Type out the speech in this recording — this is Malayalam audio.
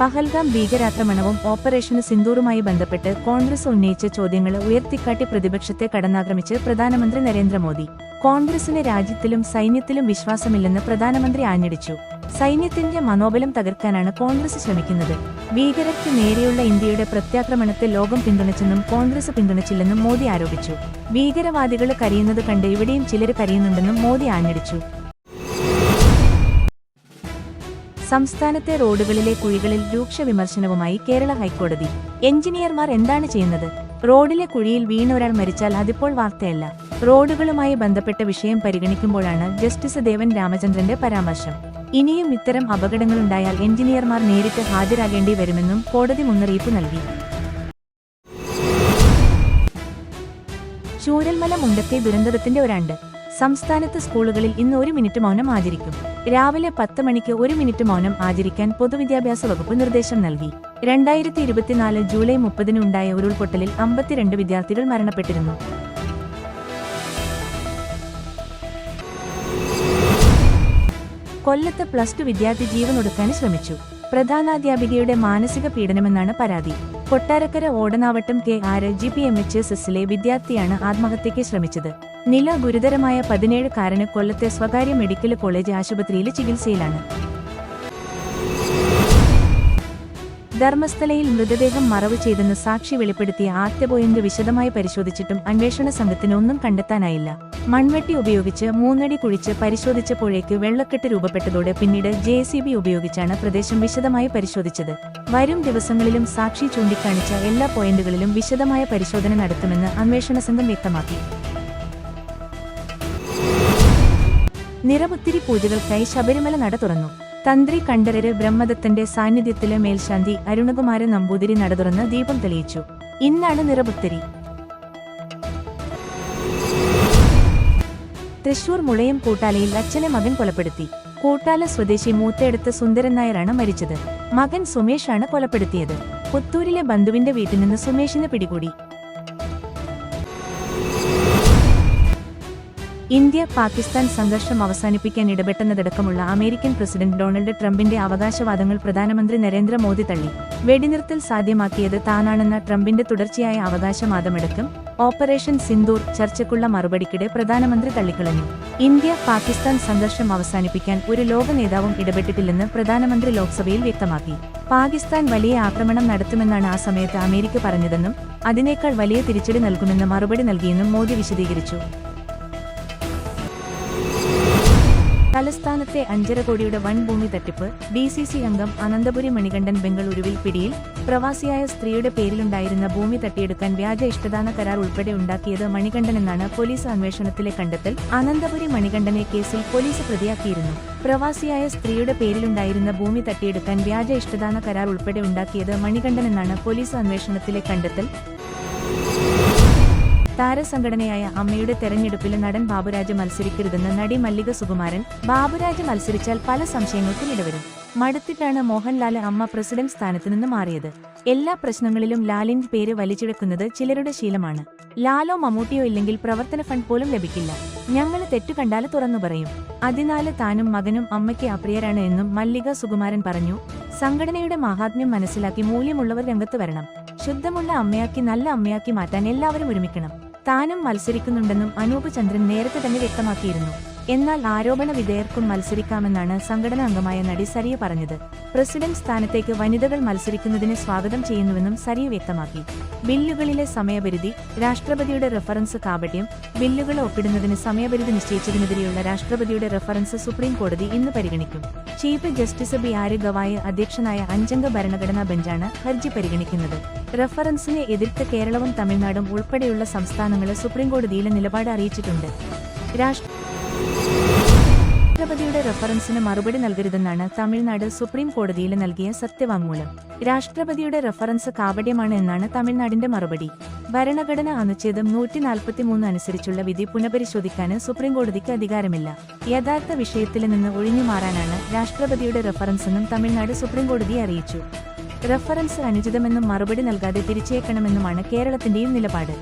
പഹൽഗാം ഭീകരാക്രമണവും ഓപ്പറേഷന് സിന്ദൂറുമായി ബന്ധപ്പെട്ട് കോൺഗ്രസ് ഉന്നയിച്ച ചോദ്യങ്ങൾ ഉയർത്തിക്കാട്ടി പ്രതിപക്ഷത്തെ കടന്നാക്രമിച്ച് പ്രധാനമന്ത്രി നരേന്ദ്രമോദി. കോൺഗ്രസിന് രാജ്യത്തിലും സൈന്യത്തിലും വിശ്വാസമില്ലെന്ന് പ്രധാനമന്ത്രി ആഞ്ഞടിച്ചു. സൈന്യത്തിന്റെ മനോബലം തകർക്കാനാണ് കോൺഗ്രസ് ശ്രമിക്കുന്നത്. ഭീകരർക്ക് നേരെയുള്ള ഇന്ത്യയുടെ പ്രത്യാക്രമണത്തെ ലോകം പിന്തുണച്ചെന്നും കോൺഗ്രസ് പിന്തുണച്ചില്ലെന്നും മോദി ആരോപിച്ചു. ഭീകരവാദികൾ കരയുന്നത് കണ്ട് ഇവിടെയും ചിലർ കരയുന്നുണ്ടെന്നും മോദി ആഞ്ഞടിച്ചു. സംസ്ഥാനത്തെ റോഡുകളിലെ കുഴികളിൽ രൂക്ഷ വിമർശനവുമായി കേരള ഹൈക്കോടതി. എഞ്ചിനീയർമാർ എന്താണ് ചെയ്യുന്നത്? റോഡിലെ കുഴിയിൽ വീണ ഒരാൾ മരിച്ചാൽ അതിപ്പോൾ വാർത്തയല്ല. റോഡുകളുമായി ബന്ധപ്പെട്ട വിഷയം പരിഗണിക്കുമ്പോഴാണ് ജസ്റ്റിസ് ദേവൻ രാമചന്ദ്രന്റെ പരാമർശം. ഇനിയും ഇത്തരം അപകടങ്ങളുണ്ടായാൽ എഞ്ചിനീയർമാർ നേരിട്ട് ഹാജരാകേണ്ടി വരുമെന്നും കോടതി മുന്നറിയിപ്പ് നൽകി. ചൂരൽമല മുണ്ടത്തെ ദുരന്തത്തിന്റെ ഒരാണ്ട്. സംസ്ഥാനത്ത് സ്കൂളുകളിൽ ഇന്ന് ഒരു മിനിറ്റ് മൗനം ആചരിക്കും. രാവിലെ പത്ത് മണിക്ക് ഒരു മിനിറ്റ് മൗനം ആചരിക്കാൻ പൊതുവിദ്യാഭ്യാസ വകുപ്പ് നിർദ്ദേശം നൽകി. രണ്ടായിരത്തി ഇരുപത്തിനാല് ജൂലൈ മുപ്പതിന് ഉണ്ടായ ഉരുൾപൊട്ടലിൽ അമ്പത്തിരണ്ട് വിദ്യാർത്ഥികൾ മരണപ്പെട്ടിരുന്നു. കൊല്ലത്ത് പ്ലസ് ടു വിദ്യാർത്ഥി ജീവനൊടുക്കാൻ ശ്രമിച്ചു. പ്രധാനാധ്യാപികയുടെ മാനസിക പീഡനമെന്നാണ് പരാതി. Kottarakkara Odanavattam K R G P M H S എസിലെ വിദ്യാർത്ഥിയാണ് ആത്മഹത്യയ്ക്ക് ശ്രമിച്ചത്. നില ഗുരുതരമായ പതിനേഴ് കാരന് കൊല്ലത്തെ സ്വകാര്യ മെഡിക്കൽ കോളേജ് ആശുപത്രിയിൽ ചികിത്സയിലാണ്. ധർമ്മസ്ഥലയിൽ മൃതദേഹം മറവ് ചെയ്തെന്ന് സാക്ഷി വെളിപ്പെടുത്തിയ ആത്യപോയിന്റ് വിശദമായി പരിശോധിച്ചിട്ടും അന്വേഷണ സംഘത്തിന് ഒന്നും കണ്ടെത്താനായില്ല. മൺവെട്ടി ഉപയോഗിച്ച് മൂന്നടി കുഴിച്ച് പരിശോധിച്ചപ്പോഴേക്ക് വെള്ളക്കെട്ട് രൂപപ്പെട്ടതോടെ പിന്നീട് ജെ ഉപയോഗിച്ചാണ് പ്രദേശം വിശദമായി പരിശോധിച്ചത്. വരും ദിവസങ്ങളിലും സാക്ഷി ചൂണ്ടിക്കാണിച്ച എല്ലാ പോയിന്റുകളിലും വിശദമായ പരിശോധന നടത്തുമെന്ന് അന്വേഷണ സംഘം വ്യക്തമാക്കി. നിറപുത്തിരി പൂജകൾക്കായി ശബരിമല നട തുറന്നു. തന്ത്രി കണ്ഠരര് ബ്രഹ്മദത്തന്റെ സാന്നിധ്യത്തിലെ മേൽശാന്തി അരുണകുമാര നമ്പൂതിരി നട തുറന്ന് ദീപം തെളിയിച്ചു. ഇന്നാണ് നിറപുത്തിരി. തൃശൂർ മുളയം കൂട്ടാലയിൽ അച്ഛനെ മകൻ കൊലപ്പെടുത്തി. കൂട്ടാല സ്വദേശി മൂത്തയെടുത്ത് സുന്ദരൻ നായരാണ് മരിച്ചത്. മകൻ സുമേഷാണ് കൊലപ്പെടുത്തിയത്. പുത്തൂരിലെ ബന്ധുവിന്റെ വീട്ടിൽ നിന്ന് സുമേഷിനെ പിടികൂടി. ഇന്ത്യ പാകിസ്ഥാൻ സംഘർഷം അവസാനിപ്പിക്കാൻ ഇടപെട്ടെന്നതടക്കമുള്ള അമേരിക്കൻ പ്രസിഡന്റ് ഡൊണാൾഡ് ട്രംപിന്റെ അവകാശവാദങ്ങൾ പ്രധാനമന്ത്രി നരേന്ദ്രമോദി തള്ളി. വെടിനിർത്തൽ സാധ്യമാക്കിയത് താനാണെന്ന ട്രംപിന്റെ തുടർച്ചയായ അവകാശവാദമടക്കം. ഓപ്പറേഷൻ സിന്ദൂർ ചർച്ചയ്ക്കുള്ള മറുപടിക്കിടെ പ്രധാനമന്ത്രി തള്ളിക്കളഞ്ഞു. ഇന്ത്യ പാകിസ്ഥാൻ സംഘർഷം അവസാനിപ്പിക്കാൻ ഒരു ലോക നേതാവും ഇടപെട്ടിട്ടില്ലെന്ന് പ്രധാനമന്ത്രി ലോക്സഭയിൽ വ്യക്തമാക്കി. പാകിസ്ഥാൻ വലിയ ആക്രമണം നടത്തുമെന്നാണ് ആ സമയത്ത് അമേരിക്ക പറഞ്ഞതെന്നും അതിനേക്കാൾ വലിയ തിരിച്ചടി നൽകുമെന്ന് മറുപടി നൽകിയെന്നും മോദി വിശദീകരിച്ചു. തലസ്ഥാനത്തെ അഞ്ചര കോടിയുടെ വൻ ഭൂമി തട്ടിപ്പ് ഡി സി സി അംഗം അനന്തപുരി മണികണ്ഠൻ ബംഗളൂരുവിൽ പിടിയിൽ പ്രവാസിയായ സ്ത്രീയുടെ പേരിലുണ്ടായിരുന്ന ഭൂമി തട്ടിയെടുക്കാൻ വ്യാജ ഇഷ്ടദാന കരാർ ഉൾപ്പെടെ ഉണ്ടാക്കിയത് മണികണ്ഠൻ എന്നാണ് പോലീസ് അന്വേഷണത്തിലെ കണ്ടെത്തൽ. അനന്തപുരി മണികണ്ഠനെ കേസിൽ പോലീസ് പ്രതിയാക്കിയിരുന്നു. പ്രവാസിയായ സ്ത്രീയുടെ പേരിലുണ്ടായിരുന്ന ഭൂമി തട്ടിയെടുക്കാൻ വ്യാജ ഇഷ്ടദാന കരാർ ഉൾപ്പെടെ ഉണ്ടാക്കിയത് മണികണ്ഠൻ എന്നാണ് പോലീസ് അന്വേഷണത്തിലെ കണ്ടെത്തൽ. താരസംഘടനയായ അമ്മയുടെ തെരഞ്ഞെടുപ്പിൽ നടൻ ബാബുരാജ് മത്സരിക്കരുതെന്ന് നടി മല്ലിക സുകുമാരൻ ബാബുരാജ് മത്സരിച്ചാൽ പല സംശയങ്ങൾക്കും ഇടവരും. മടുത്തിട്ടാണ് മോഹൻലാൽ അമ്മ പ്രസിഡന്റ് സ്ഥാനത്ത് നിന്ന് മാറിയത്. എല്ലാ പ്രശ്നങ്ങളിലും ലാലിന്റെ പേര് വലിച്ചിഴക്കുന്നത് ചിലരുടെ ശീലമാണ്. ലാലോ മമ്മൂട്ടിയോ ഇല്ലെങ്കിൽ പ്രവർത്തന ഫണ്ട് പോലും ലഭിക്കില്ല. ഞങ്ങൾ തെറ്റു കണ്ടാൽ തുറന്നു പറയും. അതിനാല് താനും മകനും അമ്മയ്ക്ക് അപ്രിയരാണ് എന്നും മല്ലിക സുകുമാരൻ പറഞ്ഞു. സംഘടനയുടെ മഹാത്മ്യം മനസ്സിലാക്കി മൂല്യമുള്ളവർ രംഗത്ത് വരണം. ശുദ്ധമുള്ള അമ്മയാക്കി നല്ല അമ്മയാക്കി മാറ്റാൻ എല്ലാവരും ഒരുമിക്കണം. താനും മത്സരിക്കുന്നുണ്ടെന്നും അനൂപ് ചന്ദ്രൻ നേരത്തെ തന്നെ വ്യക്തമാക്കിയിരുന്നു എന്നാൽ ആരോപണ വിധേയർക്കും മത്സരിക്കാമെന്നാണ് സംഘടനാ അംഗമായ നടി സരിയ പറഞ്ഞത്. പ്രസിഡന്റ് സ്ഥാനത്തേക്ക് വനിതകൾ മത്സരിക്കുന്നതിനെ സ്വാഗതം ചെയ്യുന്നുവെന്നും സരിയ വ്യക്തമാക്കി. ബില്ലുകളിലെ സമയപരിധി രാഷ്ട്രപതിയുടെ റഫറൻസ് കാപട്യം ബില്ലുകൾ ഒപ്പിടുന്നതിന് സമയപരിധി നിശ്ചയിച്ചതിനെതിരെയുള്ള രാഷ്ട്രപതിയുടെ റഫറൻസ് സുപ്രീം കോടതി ഇന്ന് പരിഗണിക്കും. ചീഫ് ജസ്റ്റിസ് ബി ആര് ഗവായ അധ്യക്ഷനായ അഞ്ചംഗ ഭരണഘടനാ ബെഞ്ചാണ് ഹർജി പരിഗണിക്കുന്നത്. റഫറൻസിനെ എതിർത്ത് കേരളവും തമിഴ്നാടും ഉൾപ്പെടെയുള്ള സംസ്ഥാനങ്ങളെ സുപ്രീംകോടതിയിലെ നിലപാട് അറിയിച്ചിട്ടുണ്ട്. രാഷ്ട്ര രാഷ്ട്രപതിയുടെ റഫറൻസിന് മറുപടി നൽകരുതെന്നാണ് തമിഴ്നാട് സുപ്രീം കോടതിയിൽ നൽകിയ സത്യവാങ്മൂലം. രാഷ്ട്രപതിയുടെ റഫറൻസ് കാപട്യമാണ് എന്നാണ് തമിഴ്നാടിന്റെ മറുപടി. ഭരണഘടന അനുച്ഛേദം നൂറ്റി നാൽപ്പത്തിമൂന്ന് അനുസരിച്ചുള്ള വിധി പുനഃപരിശോധിക്കാന് സുപ്രീംകോടതിക്ക് അധികാരമില്ല. യഥാർത്ഥ വിഷയത്തിൽ നിന്ന് ഒഴിഞ്ഞു മാറാനാണ് രാഷ്ട്രപതിയുടെ റഫറൻസെന്നും തമിഴ്നാട് സുപ്രീം കോടതിയെ അറിയിച്ചു. റഫറൻസ് അനുചിതമെന്നും മറുപടി നൽകാതെ തിരിച്ചേക്കണമെന്നുമാണ് കേരളത്തിന്റെയും നിലപാട്.